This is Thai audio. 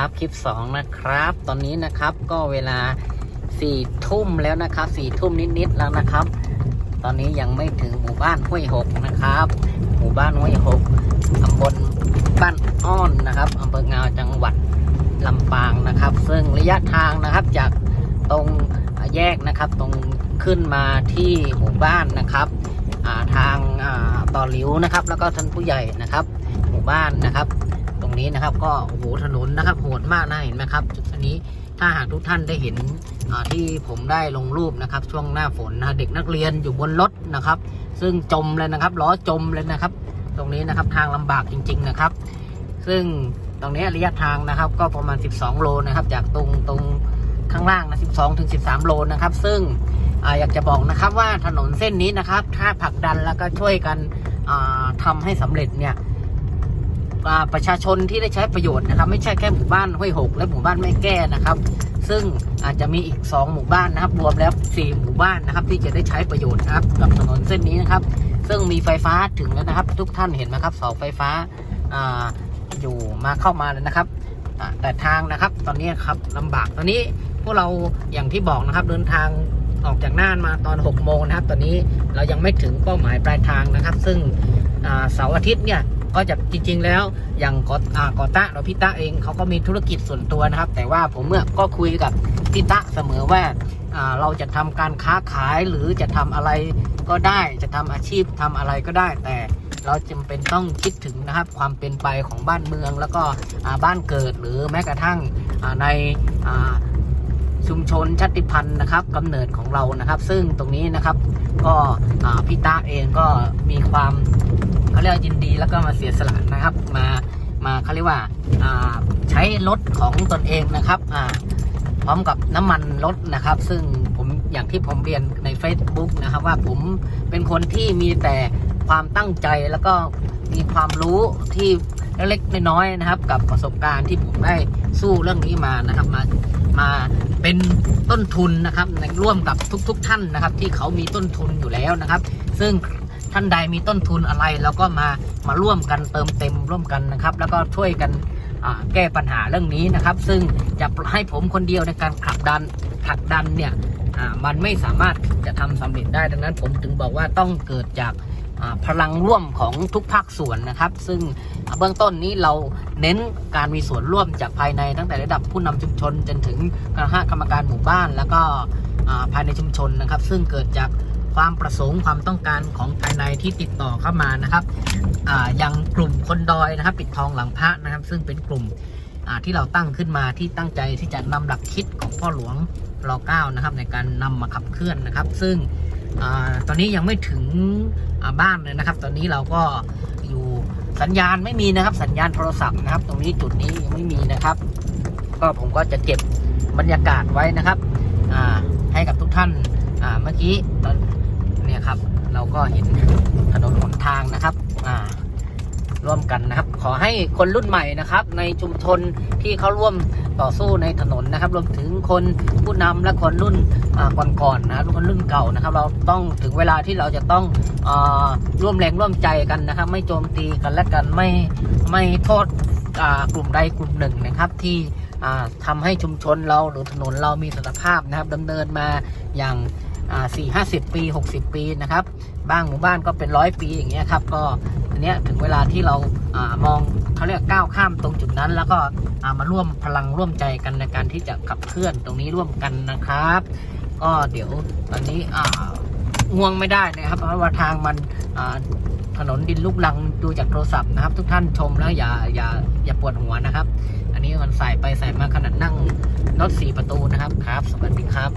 ครับคลิป 2 นะครับ ตอนนี้นะครับก็เวลา4ี่ทุ่มแล้วนะครับ4ี่ทุ่มนิดๆแล้วนะครับ ตอนนี้ยังไม่ถึงหมู่บ้านห้วยหกนะครับ หมู่บ้านห้วยหกตำบลบ้านอ้อนนะครับอำเภองาวจังหวัดลำปางนะครับ ซึ่งระยะทางนะครับจากตรงแยกนะครับ ตรงขึ้นมาที่หมู่บ้านนะครับาทางต่อหลิวนะครับ แล้วก็ท่านผู้ใหญ่นะครับ หมู่บ้านนะครับ นี้นะครับ ก็โอ้โหถนนนะครับโหดมากนะเห็นไหมครับจุดอันนี้ถ้าหากทุกท่านได้เห็นที่ผมได้ลงรูปนะครับ ช่วงหน้าฝนนะเด็กนักเรียนอยู่บนรถนะครับ ซึ่งจมเลยนะครับล้อจมเลยนะครับ ตรงนี้นะครับทางลำบากจริง ๆนะครับ ซึ่งตรงนี้ระยะทางนะครับ ก็ประมาณ 12 โลนะครับ จากตรงตรงข้างล่างนะ12ถึง13 โลนะครับ ซึ่งออยากจะบอกนะครับว่าถนนเส้นนี้นะครับ ถ้าผลักดันแล้วก็ช่วยกันทำาให้สำเร็จเนี่ย ประชาชนที่ได้ใช้ประโยชน์นะครับ ไม่ใช่แค่หมู่บ้านห้วยหกและหมู่บ้านแม่แก้นะครับ ซึ่งอาจจะมีอีก 2 หมู่บ้านนะครับ รวมแล้ว 4 หมู่บ้านนะครับ ที่จะได้ใช้ประโยชน์นะครับกับถนนเส้นนี้นะครับ ซึ่งมีไฟฟ้าถึงแล้วนะครับ ทุกท่านเห็นไหมครับเสาไฟฟ้าอาอยู่มาเข้ามาเลยนะครับ แต่ทางนะครับตอนนี้ครับลำบากตอนนี้พวกเราอย่างที่บอกนะครับเดินทางออกจากน่านมาตอน 6 โมงนะครับ ตอนนี้เรายังไม่ถึงเป้าหมายปลายทางนะครับ ซึ่งเสาร์อาทิตย์เนี่ย ก็จะจริง ๆ แล้วอย่างกออ่ากอตะหรือพี่ตะเองเขาก็มีธุรกิจส่วนตัวนะครับ แต่ว่าผมเมื่อก็คุยกับพี่ตะเสมอว่าเราจะทำการค้าขายหรือจะทำอะไรก็ได้จะทำอาชีพทำอะไรก็ได้ แต่เราจำเป็นต้องคิดถึงนะครับความเป็นไปของบ้านเมือง แล้วก็บ้านเกิดหรือแม้กระทั่งในชุมชนชาติพันธุ์นะครับกำเนิดของเรานะครับ ซึ่งตรงนี้นะครับก็พี่ตะเองก็มีความ เขาเรียกยินดีแล้วก็มาเสียสละนะครับ มามาเขาเรียกว่าใช้รถของตนเองนะครับพร้อมกับน้ำมันรถนะครับ ซึ่งผมอย่างที่ผมเรียนใน Facebook นะครับว่าผมเป็นคนที่มีแต่ความตั้งใจแล้วก็มีความรู้ที่เล็กๆน้อยๆนะครับ กับประสบการณ์ที่ผมได้สู้เรื่องนี้มานะครับมามาเป็นต้นทุนนะครับในร่วมกับทุก ๆ ท่านนะครับ ที่เขามีต้นทุนอยู่แล้วนะครับ ซึ่ง ท่านใดมีต้นทุนอะไรแล้วก็มามาร่วมกันเติมเต็มร่วมกันนะครับ แล้วก็ช่วยกันแก้ปัญหาเรื่องนี้นะครับ ซึ่งจะให้ผมคนเดียวในการผลักดันผลักดันเนี่ยมันไม่สามารถจะทำสำเร็จได้ดังนั้นผมถึงบอกว่าต้องเกิดจากพลังร่วมของทุกภาคส่วนนะครับ ซึ่งเบื้องต้นนี้เราเน้นการมีส่วนร่วมจากภายในตั้งแต่ระดับผู้นำชุมชนจนถึงคณะกรรมการหมู่บ้าน แล้วก็ภายในชุมชนนะครับ ซึ่งเกิดจาก ความประสงค์ความต้องการของภายในที่ติดต่อเข้ามานะครับอ่ายังกลุ่มคนดอยนะครับ ปิดทองหลังพระนะครับ ซึ่งเป็นกลุ่มที่เราตั้งขึ้นมาที่ตั้งใจที่จะนำหลักคิดของพ่อหลวงรอเก้านะครับ ในการนำมาขับเคลื่อนนะครับ ซึ่งอตอนนี้ยังไม่ถึงบ้านเลยนะครับ ตอนนี้เราก็อยู่สัญญาณไม่มีนะครับ สัญญาณโทรศัพท์นะครับ ตรงนี้จุดนี้ยังไม่มีนะครับ ก็ผมก็จะเก็บบรรยากาศไว้นะครับให้กับทุกท่านเมื่อกี้ตอน เนี่ยครับ เราก็เห็นถนนหนทางนะครับอ่าร่วมกันนะครับ ขอให้คนรุ่นใหม่นะครับ ในชุมชนที่เขาร่วมต่อสู้ในถนนนะครับ รวมถึงคนผู้นำและคนรุ่นก่อนๆนะครับคนรุ่นเก่านะครับ เราต้องถึงเวลาที่เราจะต้องอร่วมแรงร่วมใจกันนะครับ ไม่โจมตีกันและกันไม่ไม่โทษกลุ่มใดกลุ่มหนึ่งนะครับ ที่อ่าทำให้ชุมชนเราหรือถนนเรามีสภาพนะครับดำเนินมาอย่าง สี่ห้าสิบปีหกสิบปีนะครับบางหมู่บ้านก็เป็นร้อยปีอย่างเงี้ยครับก็อันเนี้ยถึงเวลาที่เราอามองเขาเรียกก้าวข้ามตรงจุดนั้น แล้วก็ามาร่วมพลังร่วมใจกันในการที่จะขับเคลื่อนตรงนี้ร่วมกันนะครับ ก็เดี๋ยวตอนนี้อ่าง่วงไม่ได้นะครับ เพราะว่าทางมันอ่าถนนดินลูกลังดูจากโทรศัพท์นะครับ ทุกท่านชมแล้วอย่าอย่าอย่าปวดหัวนะครับ อันนี้มันใส่ไปใส่มาขนาดนั่งรถสี่ประตูนะครับครับ สวัสดีครับ